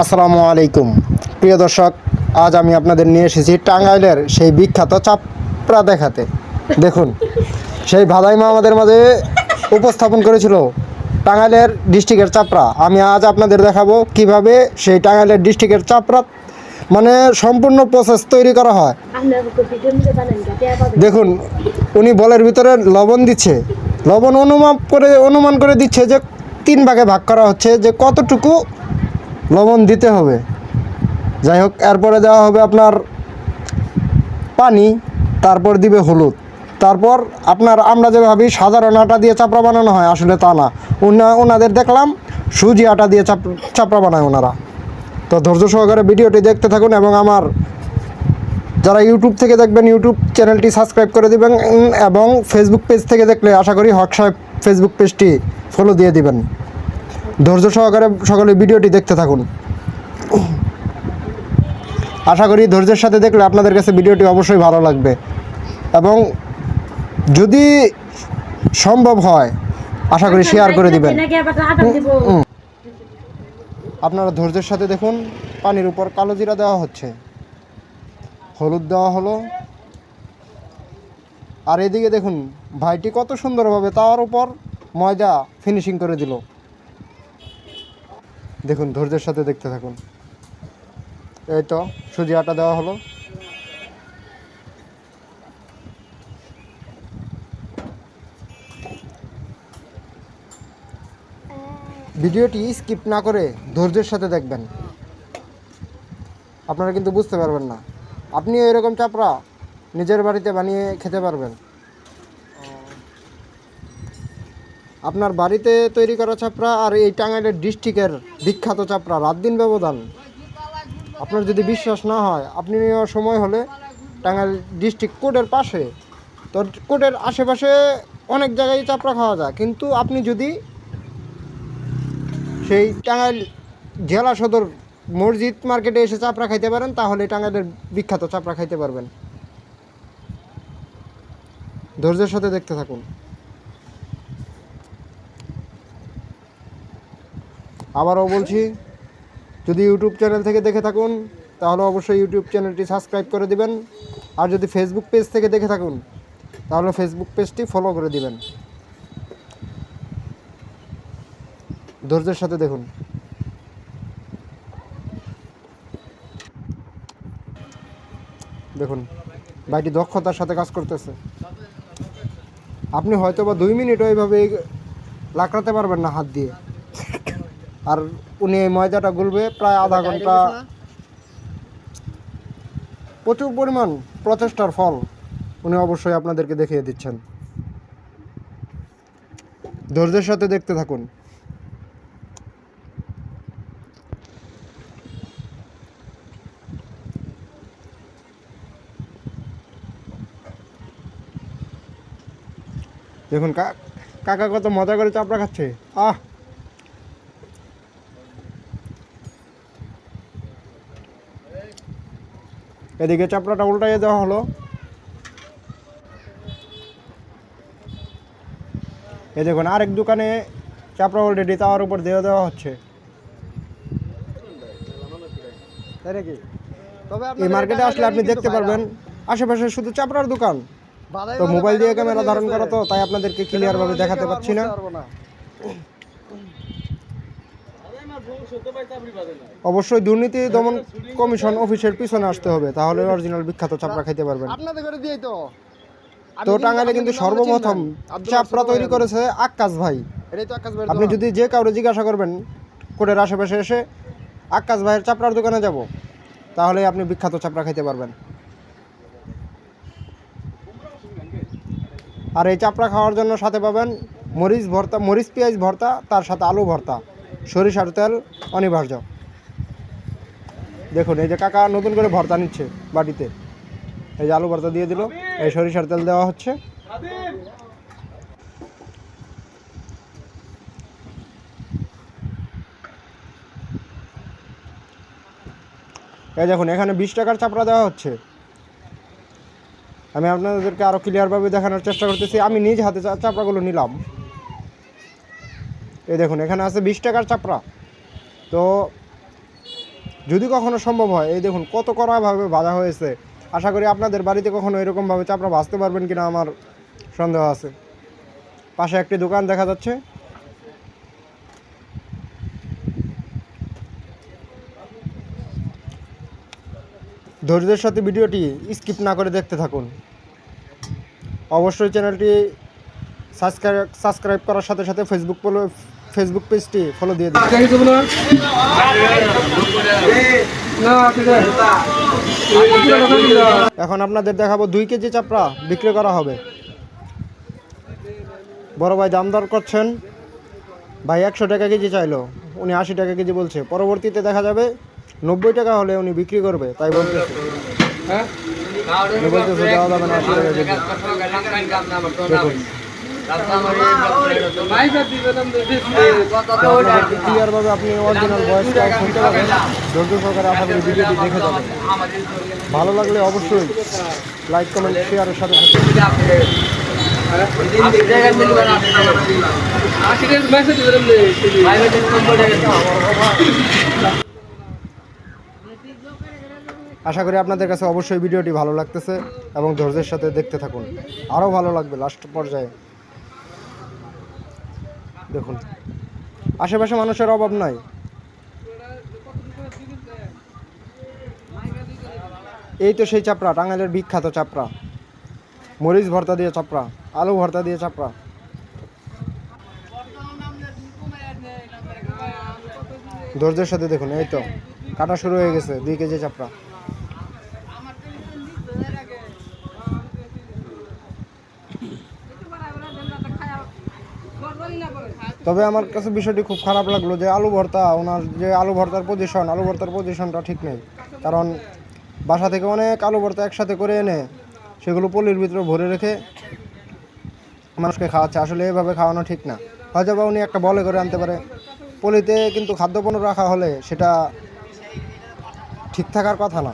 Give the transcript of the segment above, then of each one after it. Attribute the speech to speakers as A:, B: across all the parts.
A: আসসালামু আলাইকুম। প্রিয় দর্শক আজ আমি আপনাদের নিয়ে এসেছি টাঙ্গাইলের সেই বিখ্যাত চাপড়া দেখাতে। দেখুন সেই ভাদাইমা আমাদের মাঝে উপস্থাপন করেছিল টাঙ্গাইলের ডিস্ট্রিক্টের চাপড়া। আমি আজ আপনাদের দেখাবো কীভাবে সেই টাঙ্গাইলের ডিস্ট্রিক্টের চাপড়া মানে সম্পূর্ণ প্রসেস তৈরি করা হয়। দেখুন উনি বলের ভিতরে লবণ দিচ্ছে। লবণ অনুমান করে অনুমান করে দিচ্ছে যে তিন ভাগে ভাগ করা হচ্ছে যে কতটুকু লবণ দিতে হবে। যাই হোক, এরপরে দেওয়া হবে আপনার পানি, তারপর দিবে হলুদ। তারপর আপনার আমরা যে ভাবি সাধারণ আটা দিয়ে চাপড়া বানানো হয়, আসলে তা না। ওনা ওনাদের দেখলাম, সুজি আটা দিয়ে চাপ, চাপড়া বানায় ওনারা তো ধৈর্য সহকারে ভিডিওটি দেখতে থাকুন এবং আমার যারা ইউটিউব থেকে দেখবেন, ইউটিউব চ্যানেলটি সাবস্ক্রাইব করে দেবেন এবং ফেসবুক পেজ থেকে দেখলে আশা করি সাহেব ফেসবুক পেজটি ফলো দিয়ে দিবেন। ধৈর্য সহকারে সকলে ভিডিওটি দেখতে থাকুন। আশা করি ধৈর্যের সাথে দেখলে আপনাদের কাছে ভিডিওটি অবশ্যই ভালো লাগবে। এবং যদি সম্ভব হয় আশা করি শেয়ার করে দিবেন। আপনারা ধৈর্যের সাথে দেখুন পানির উপর কালো জিরা দেওয়া হচ্ছে। হলুদ দেওয়া হলো। আর এদিকে দেখুন ভাইটি কত সুন্দরভাবে তার উপর ময়দা ফিনিশিং করে দিল। দেখুন, ধৈর্যের সাথে দেখতে থাকুন। এই তো, সুজি আটা দেওয়া হলো। ভিডিওটি স্কিপ না করে ধৈর্যের সাথে দেখবেন। আপনারা কিন্তু বুঝতে পারবেন না। আপনিও এরকম চাপড়া নিজের বাড়িতে বানিয়ে খেতে পারবেন। আপনার বাড়িতে তৈরি করা চাপড়া আর এই টাঙ্গাইলের ডিস্ট্রিক্টের বিখ্যাত চাপড়া রাত দিন ব্যবধান। আপনার যদি বিশ্বাস না হয়, আপনি সময় হলে টাঙ্গাইল ডিস্ট্রিক্ট কোর্টের পাশে। তো কোর্টের আশেপাশে অনেক জায়গায় চাপড়া খাওয়া যায়। কিন্তু আপনি যদি সেই টাঙ্গাইল জেলা সদর মসজিদ মার্কেটে এসে চাপড়া খাইতে পারেন, তাহলে টাঙ্গাইলের বিখ্যাত চাপড়া খাইতে পারবেন। ধৈর্যের সাথে দেখতে থাকুন। আবারও বলছি, যদি ইউটিউব চ্যানেল থেকে দেখে থাকুন, তাহলে অবশ্যই ইউটিউব চ্যানেলটি সাবস্ক্রাইব করে দিবেন। আর যদি ফেসবুক পেজ থেকে দেখে থাকুন, তাহলে ফেসবুক পেজটি ফলো করে দিবেন। ধৈর্যের সাথে দেখুন। দেখুন, ভাইটি দক্ষতার সাথে কাজ করতেছে। আপনি হয়তো বা দুই মিনিট ওইভাবে লাকড়াতে পারবেন না হাত দিয়ে। আর উনি এই ময়দাটা গুলবে প্রায় আধা ঘণ্টা। প্রচুর পরিমাণ প্রচেষ্টার ফল উনি অবশ্যই আপনাদেরকে দেখিয়ে দিচ্ছেন। ধৈর্যের সাথে দেখতে থাকুন। দেখুন কাকা কত মজা করে চাপড়া খাচ্ছে। আহ! এদিকে চাপড়াটা উল্টাইয়ে দেওয়া হলো। এ দেখুন আরেক দোকানে চাপড়া অলরেডি তাওয়ার উপর দিয়ে দেওয়া হচ্ছে। এই মার্কেটে আসলে আপনি দেখতে পারবেন আশেপাশে শুধু চাপড়ার দোকান। তো মোবাইল দিয়ে ক্যামেরা ধারণ করা তো তাই আপনাদেরকে ক্লিয়ার ভাবে দেখাতে পাচ্ছি না। অবশ্যই দুর্নীতি দমন কমিশন অফিসের পিছনে আসতে হবে তাহলে অরিজিনাল বিখ্যাত চাপড়া খাইতে পারবেন।
B: আপনাদের করে দিয়েই তো।
A: তো টাঙ্গাইলে কিন্তু সর্বপ্রথম চাপড়া তৈরি করেছে আক্কাস ভাই।
B: আকাশ
A: আপনি যদি যে কাউরে জিজ্ঞাসা করবেন কোটের আশেপাশে এসে আক্কাস ভাইয়ের চাপড়ার দোকানে যাব তাহলে আপনি বিখ্যাত চাপড়া খাইতে পারবেন। আর এই চাপড়া খাওয়ার জন্য সাথে পাবেন মরিচ ভর্তা মরিচ পেঁয়াজ ভর্তা তার সাথে আলু ভর্তা। সরিষার তেল অনিবার্য। দেখুন, এই যে কাকা নতুন করে ভর্তা নিচ্ছে বাটিতে। এই যে আলু ভর্তা দিয়ে দিল, এই সরিষার তেল দেওয়া হচ্ছে। এই দেখুন, এখানে বিশ টাকার চাপড়া দেওয়া হচ্ছে। আমি আপনাদেরকে আরও ক্লিয়ারভাবে দেখানোর চেষ্টা করতেছি। আমি নিজ হাতে চাপড়াগুলো নিলাম। এই দেখুন, এখানে আছে বিশ টাকার চাপড়া। তো যদি কখনো সম্ভব হয়, এই দেখুন, কত কড়াভাবে ভাজা হয়েছে। আশা করি আপনাদের বাড়িতে কখনো এরকমভাবে চাপড়া বাঁচতে পারবেন কিনা আমার সন্দেহ আছে। পাশে একটি দোকান দেখা যাচ্ছে। ধৈর্যের সাথে ভিডিওটি স্কিপ না করে দেখতে থাকুন। অবশ্যই চ্যানেলটি সাবস্ক্রাইব সাবস্ক্রাইব করার সাথে সাথে ফেসবুক ফলো ফেসবুক পেজটি ফলো দিয়ে দিন। এখন আপনাদের দেখাবো দুই কেজি চাপড়া বিক্রি করা হবে। বড় ভাই দাম দর করছেন। ভাই একশো টাকা কেজি চাইলো উনি আশি টাকা কেজি বলছে। পরবর্তীতে দেখা যাবে নব্বই টাকা হলে উনি বিক্রি করবে তাই বলতেছে।
B: হ্যাঁ?
A: বলতেছে দেওয়া যাবে না আশি টাকা কেজি। ভালো লাগলে অবশ্যই লাইক কমেন্ট শেয়ারের সাথে আশা করি আপনাদের কাছে অবশ্যই ভিডিওটি ভালো লাগতেছে এবং ধৈর্যের সাথে দেখতে থাকুন। আরও ভালো লাগবে লাস্ট পর্যায়ে। দেখুন। আশেপাশে মানুষের অভাব নাই। এই তো সেই চাপড়া, টাঙ্গাইলের বিখ্যাত চাপড়া। মরিচ ভর্তা দিয়ে চাপড়া, আলু ভর্তা দিয়ে চাপড়া। ধৈর্যের সাথে দেখুন, এই তো, কাটা শুরু হয়ে গেছে, দুই কেজি চাপড়া। তবে আমার কাছে বিষয়টি খুব খারাপ লাগল যে আলু ভর্তা, ওনার যে আলু ভর্তার পজিশন আলু ভর্তার পজিশনটা ঠিক নেই। কারণ বাসা থেকে অনেক আলু ভর্তা একসাথে করে এনে সেগুলো পলির ভিতরে ভরে রেখে মানুষকে খাওয়াচ্ছে। আসলে এভাবে খাওয়ানো ঠিক না। হয়তো বা উনি একটা বলে করে আনতে পারে। পলিতে কিন্তু খাদ্যপণ্য রাখা হলে সেটা ঠিক থাকার কথা না।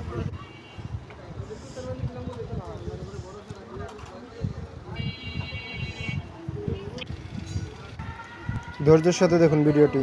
A: ধৈর্যের সাথে দেখুন ভিডিওটি।